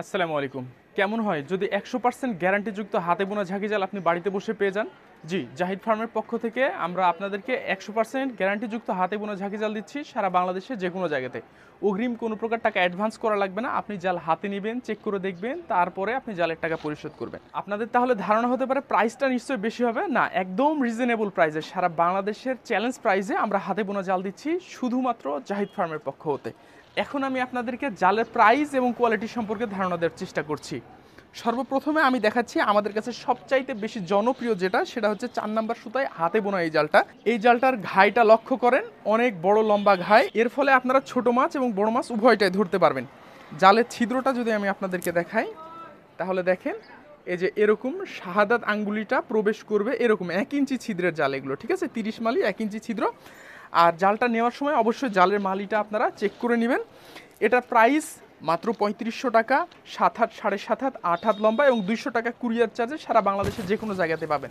আসসালামু আলাইকুম। কেমন হয়? যদি একশো পার্সেন্ট গ্যারান্টিযুক্ত হাতে বোনা ঝাঁকি জাল আপনি বাড়িতে বসে পেয়ে যান? জি, জাহিদ ফার্মের পক্ষ থেকে আমরা আপনাদেরকে একশো পার্সেন্ট গ্যারান্টিযুক্ত হাতে বোনা ঝাঁকি জাল দিচ্ছি সারা বাংলাদেশে যে কোনো জায়গাতে। অগ্রিম কোনো প্রকার টাকা অ্যাডভান্স করা লাগবে না। আপনি জাল হাতে নেবেন, চেক করে দেখবেন, তারপরে আপনি জালের টাকা পরিশোধ করবেন। আপনাদের তাহলে ধারণা হতে পারে প্রাইসটা নিশ্চয়ই বেশি হবে? না, একদম রিজনেবল প্রাইসে সারা বাংলাদেশের চ্যালেঞ্জ প্রাইসে আমরা হাতে বোনা জাল দিচ্ছি শুধুমাত্র জাহিদ ফার্মের পক্ষ হতে। এখন আমি আপনাদেরকে জালের প্রাইস এবং কোয়ালিটি সম্পর্কে ধারণা দেওয়ার চেষ্টা করছি। সর্বপ্রথমে আমি দেখাচ্ছি আমাদের কাছে সবচাইতে বেশি জনপ্রিয় যেটা, সেটা হচ্ছে চার নাম্বার সুতায় হাতে বোনা এই জালটা। এই জালটার ঘাইটা লক্ষ্য করেন, অনেক বড় লম্বা ঘাই। এর ফলে আপনারা ছোট মাছ এবং বড় মাছ উভয়টাই ধরতে পারবেন। জালের ছিদ্রটা যদি আমি আপনাদেরকে দেখাই, তাহলে দেখেন, এই যে এরকম শাহাদাত আঙ্গুলিটা প্রবেশ করবে এরকম এক ইঞ্চি ছিদ্রের জাল এগুলো, ঠিক আছে? তিরিশ মালি এক ইঞ্চি ছিদ্র। আর জালটা নেওয়ার সময় অবশ্যই জালের মালিটা আপনারা চেক করে নেবেন। এটার প্রাইস মাত্র পঁয়ত্রিশশো টাকা, সাত হাত, সাড়ে সাত হাত, আট হাত লম্বা এবং দুইশো টাকা কুরিয়ার চার্জে সারা বাংলাদেশের যে কোনো জায়গাতে পাবেন।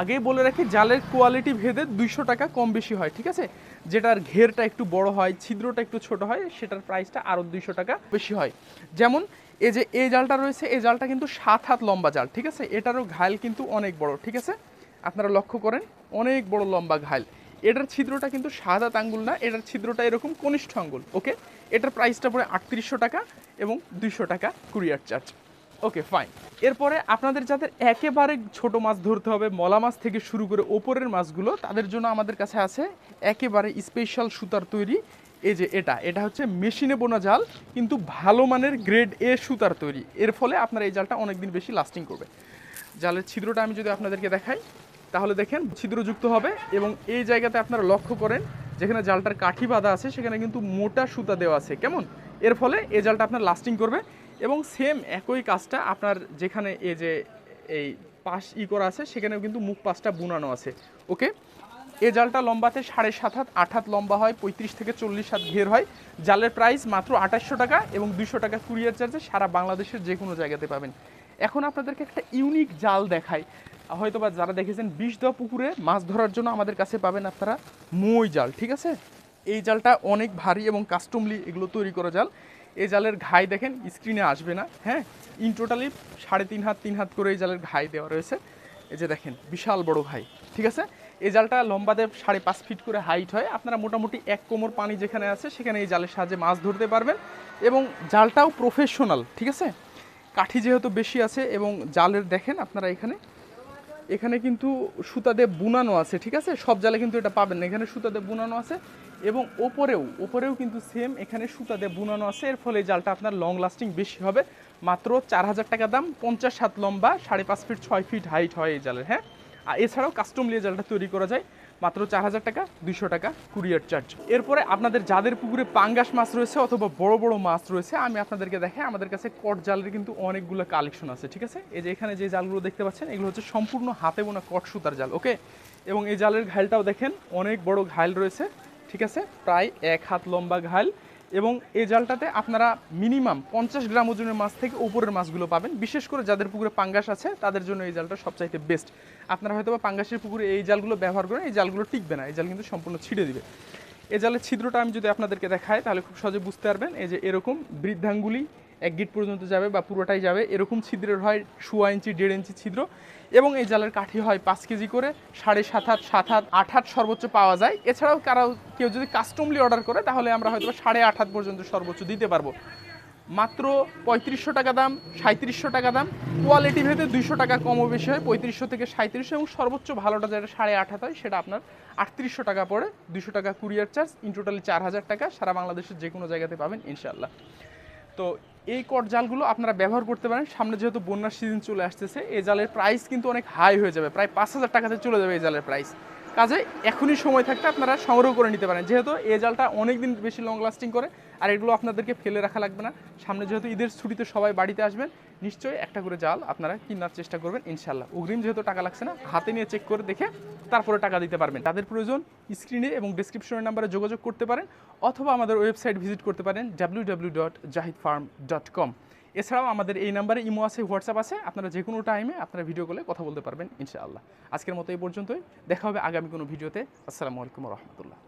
আগেই বলে রাখি, জালের কোয়ালিটি ভেদে দুইশো টাকা কম বেশি হয়, ঠিক আছে? যেটার ঘেরটা একটু বড় হয়, ছিদ্রটা একটু ছোট হয়, সেটার প্রাইসটা আরও দুইশো টাকা বেশি হয়। যেমন, এই যে এই জালটা রয়েছে, এই জালটা কিন্তু সাত হাত লম্বা জাল, ঠিক আছে? এটারও ঘাইল কিন্তু অনেক বড়, ঠিক আছে? আপনারা লক্ষ্য করেন, অনেক বড় লম্বা ঘাইল। এটার ছিদ্রটা কিন্তু সাদা আঙ্গুল না, এটার ছিদ্রটা এরকম কনিষ্ঠ আঙ্গুল ওকে এটার প্রাইসটা পড়ে আটত্রিশশো টাকা এবং দুইশো টাকা কুরিয়ার চার্জ ওকে ফাইন এরপরে আপনাদের যাদের একেবারে ছোট মাছ ধরতে হবে, মলা মাছ থেকে শুরু করে ওপরের মাছগুলো, তাদের জন্য আমাদের কাছে আছে একেবারে স্পেশাল সুতার তৈরি। এই যে এটা এটা হচ্ছে মেশিনে বোনা জাল, কিন্তু ভালো মানের গ্রেড এ সুতার তৈরি। এর ফলে আপনার এই জালটা অনেকদিন বেশি লাস্টিং করবে। জালের ছিদ্রটা আমি যদি আপনাদেরকে দেখাই তাহলে দেখেন ছিদ্রযুক্ত হবে এবং এই জায়গাতে আপনারা লক্ষ্য করেন, যেখানে জালটার কাঠি বাঁধা আছে, সেখানে কিন্তু মোটা সুতা দেওয়া আছে। কেমন? এর ফলে এ জালটা আপনার লাস্টিং করবে এবং সেম একই কাজটা আপনার যেখানে এ যে এই পাশ ই করা আছে, সেখানেও কিন্তু মুখ পাশটা বুনানো আছে। ওকে? এ জালটা লম্বাতে সাড়ে সাত হাত, আট হাত লম্বা হয়, পঁয়ত্রিশ থেকে চল্লিশ হাত ঘের হয়। জালের প্রাইস মাত্র আঠাশশো টাকা এবং দুশো টাকা কুরিয়ার চার্জে সারা বাংলাদেশের যে কোনো জায়গাতে পাবেন। এখন আপনাদেরকে একটা ইউনিক জাল দেখাই। হয়তো বা যারা দেখেছেন, বিষ দেওয়া পুকুরে মাছ ধরার জন্য আমাদের কাছে পাবেন আপনারা মই জাল, ঠিক আছে? এই জালটা অনেক ভারী এবং কাস্টমলি এগুলো তৈরি করা জাল। এই জালের ঘাই দেখেন স্ক্রিনে আসবে না হ্যাঁ? ইন টোটালি সাড়ে তিন হাত তিন হাত করে এই জালের ঘাই দেওয়া রয়েছে। এই যে দেখেন, বিশাল বড় ঘাই, ঠিক আছে? এই জালটা লম্বাতে সাড়ে পাঁচ ফিট করে হাইট হয়। আপনারা মোটামুটি এক কোমর পানি যেখানে আছে, সেখানে এই জালের সাহায্যে মাছ ধরতে পারবেন। এবং জালটাও প্রফেশনাল ঠিক আছে? কাঠি যেহেতু বেশি আছে এবং জালের দেখেন আপনারা এখানে এখানে কিন্তু সুতাদে বুনানো আছে, ঠিক আছে? সব জালে কিন্তু এটা পাবেন না। এখানে সুতাদে বুনানো আছে এবং ওপরেও ওপরেও কিন্তু সেম এখানে সুতাদে বুনানো আছে। এর ফলে জালটা আপনার লং লাস্টিং বেশি হবে। মাত্র চার হাজার টাকা দাম, পঞ্চাশ সাত লম্বা, সাড়ে পাঁচ ফিট ছয় ফিট হাইট হয় এই জালের হ্যাঁ? আর এছাড়াও কাস্টম লিয়ে জালটা তৈরি করা যায়। মাত্র চার হাজার টাকা, দুইশো টাকা কুরিয়ার চার্জ এরপরে আপনাদের যাদের পুকুরে পাঙ্গাস মাছ রয়েছে অথবা বড় বড় মাছ রয়েছে, আমি আপনাদেরকে দেখাই, আমাদের কাছে কট জালের কিন্তু অনেকগুলো কালেকশন আছে, ঠিক আছে? এই যে এখানে যে জালগুলো দেখতে পাচ্ছেন, এগুলো হচ্ছে সম্পূর্ণ হাতে বোনা কট সুতার জাল, ওকে? এবং এই জালের ঘাইলটাও দেখেন, অনেক বড় ঘাইল রয়েছে, ঠিক আছে? প্রায় এক হাত লম্বা ঘাইল। এবং এই জালটাতে আপনারা মিনিমাম পঞ্চাশ গ্রাম ওজনের মাছ থেকে উপরের মাছগুলো পাবেন। বিশেষ করে যাদের পুকুরে পাঙ্গাস আছে, তাদের জন্য এই জালটা সবচাইতে বেস্ট আপনারা হয়তো বা পাঙ্গাসের পুকুরে এই জালগুলো ব্যবহার করেন, এই জালগুলো টিকবে না, এই জাল কিন্তু সম্পূর্ণ ছিঁড়ে দিবে। এই জালের ছিদ্রটা আমি যদি আপনাদেরকে দেখাই, তাহলে খুব সহজে বুঝতে পারবেন, এই যে এরকম বৃদ্ধাঙ্গুলি এক গিট পর্যন্ত যাবে বা পুরোটাই যাবে। এরকম ছিদ্রের হয় সোয়া ইঞ্চি, দেড় ইঞ্চি ছিদ্র এবং এই জালের কাঠি হয় পাঁচ কেজি করে। সাড়ে সাত হাত সাত হাত, আট হাত সর্বোচ্চ পাওয়া যায়। এছাড়াও কারও কেউ যদি কাস্টমলি অর্ডার করে, তাহলে আমরা হয়তো সাড়ে আট হাত পর্যন্ত সর্বোচ্চ দিতে পারব। মাত্র পঁয়ত্রিশশো টাকা দাম সাঁত্রিশশো টাকা দাম। কোয়ালিটি ভেদে দুইশো টাকা কমও বেশি হয়, পঁয়ত্রিশশো থেকে সাঁত্রিশশো এবং সর্বোচ্চ ভালোটা যেটা সাড়ে আট হাত হয়, সেটা আপনার আটত্রিশশো টাকা পড়ে। দুশো টাকা কুরিয়ার চার্জ ইন টোটালি চার হাজার টাকা। সারা বাংলাদেশের যে কোনো জায়গাতে পাবেন ইনশাল্লাহ তো এই কট জালগুলো আপনারা ব্যবহার করতে পারেন। সামনে যেহেতু বন্যার সিজন চলে আসতেছে, এই জালের প্রাইস কিন্তু অনেক হাই হয়ে যাবে। প্রায় পাঁচ হাজার টাকাতে চলে যাবে এই জালের প্রাইস কাজে এখনই সময় থাকতে আপনারা সংগ্রহ করে নিতে পারেন। যেহেতু এই জালটা অনেক দিন বেশি লং লাস্টিং করে, আর এগুলো আপনাদেরকে ফেলে রাখা লাগবে না। সামনে যেহেতু ঈদের ছুটিতে সবাই বাড়িতে আসবেন, নিশ্চয়ই একটা করে জাল আপনারা কিনার চেষ্টা করবেন ইনশাল্লাহ অগ্রিম যেহেতু টাকা লাগছে না, হাতে নিয়ে চেক করে দেখে তারপরে টাকা দিতে পারবেন। তাদের প্রয়োজন স্ক্রিনে এবং ডিসক্রিপশনের নাম্বারে যোগাযোগ করতে পারেন, অথবা আমাদের ওয়েবসাইট ভিজিট করতে পারেন W W dot Zahid farm dot com এছাড়াও আমাদের এই নাম্বারে ইমো আছে, হোয়াটসঅ্যাপ আছে। আপনারা যে কোনো টাইমে আপনারা ভিডিও কলে কথা বলতে পারবেন, ইনশাআল্লাহ। আজকের মতো এই পর্যন্তই। দেখা হবে আগামী কোনো ভিডিওতে আসসালামু আলাইকুম রহমতুল্লাহ।